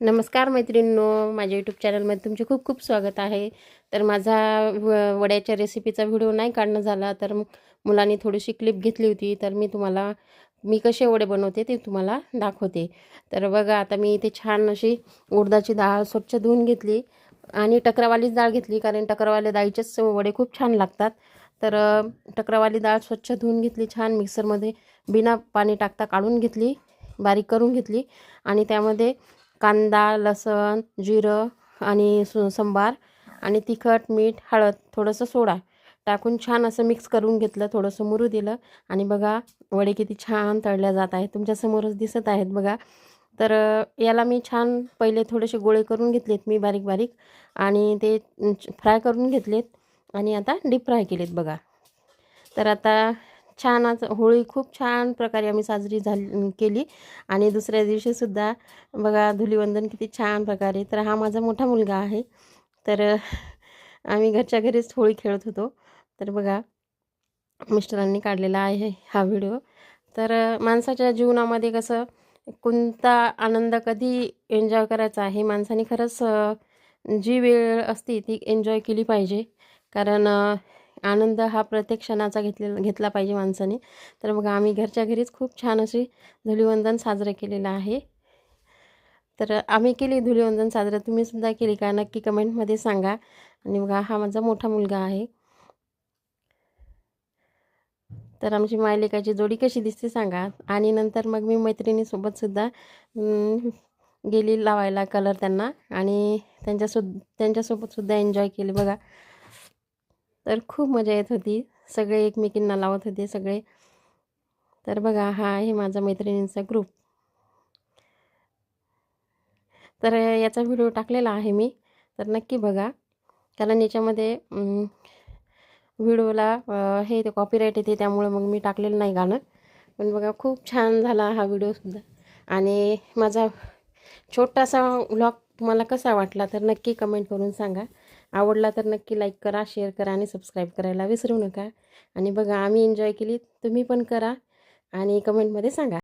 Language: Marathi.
नमस्कार मैत्रिणींनो माझ्या यूट्यूब चॅनलमध्ये तुमचे खूप खूप स्वागत आहे. तर माझा व वड्याच्या रेसिपीचा व्हिडिओ नाही काढणं झाला तर मुलांनी थोडीशी क्लिप घेतली होती तर मी तुम्हाला मी कसे वडे बनवते ते तुम्हाला दाखवते. तर बघा आता मी इथे छान अशी उडदाची डाळ स्वच्छ धुवून घेतली आणि टकरावालीच डाळ घेतली कारण टकरावाल्या डाळीचेच वडे खूप छान लागतात. तर टकरावाली डाळ स्वच्छ धुवून घेतली छान मिक्सरमध्ये बिना पाणी टाकता काढून घेतली बारीक करून घेतली आणि त्यामध्ये कांदा लसण जिरं आणि सु संबार आणि तिखट मीठ हळद थोडंसं सोडा. टाकून छान असं मिक्स करून घेतलं थोडंसं मुरू दिलं. आणि बघा वडे किती छान तळल्या जात आहेत. तुमच्यासमोरच दिसत आहेत बघा. तर याला मी छान पहिले थोडेसे गोळे करून घेतलेत मी बारीक बारीक आणि ते फ्राय करून घेतलेत. आणि आता डीप फ्राय केलेत बघा. तर आता छान आज होळी खूप छान प्रकारे आम्ही साजरी झाली केली. आणि दुसऱ्या दिवशीसुद्धा बघा धुलीवंदन किती छान प्रकारे. तर हा माझा मोठा मुलगा आहे. तर आम्ही घरच्या घरीच होळी खेळत होतो. तर बघा मिस्टरांनी काढलेला आहे हा व्हिडिओ. तर माणसाच्या जीवनामध्ये कसं कोणता आनंद कधी एन्जॉय करायचा आहे माणसाने खरंच जी वेळ असते ती एन्जॉय केली पाहिजे. कारण आनंद हा प्रत्येक क्षणाचा घेतलेला घेतला पाहिजे माणसाने. तर मग आम्ही घरच्या घरीच खूप छान अशी धुलीवंदन साजरं केलेलं आहे. तर आम्ही केली धुलीवंदन साजरं. तुम्हीसुद्धा केली का? नक्की कमेंटमध्ये सांगा. आणि बघा हा माझा मोठा मुलगा आहे. तर आमची मायलेकाची जोडी कशी दिसते सांगा. आणि नंतर मग मी मैत्रिणीसोबतसुद्धा गेली लावायला कलर त्यांना. आणि त्यांच्यासो त्यांच्यासोबतसुद्धा एन्जॉय केले. बघा तर खूप मजा येत होती. सगळे एकमेकींना लावत होते सगळे. तर बघा हा आहे माझा मैत्रिणींचा ग्रुप तर याचा व्हिडिओ टाकलेला आहे मी. तर नक्की बघा. कारण याच्यामध्ये व्हिडिओला हे ते कॉपीराईट येते त्यामुळे मग मी टाकलेलं नाही गाणं. पण बघा खूप छान झाला हा व्हिडिओसुद्धा आणि माझा छोटासा व्लॉग तुम्हाला कसा वाटला तर नक्की कमेंट करून सांगा. आवडला तर नक्की लाईक करा शेअर करा आणि सबस्क्राईब करायला विसरू नका. आणि बघा आम्ही एन्जॉय केली तुम्ही पण करा आणि कमेंटमध्ये सांगा.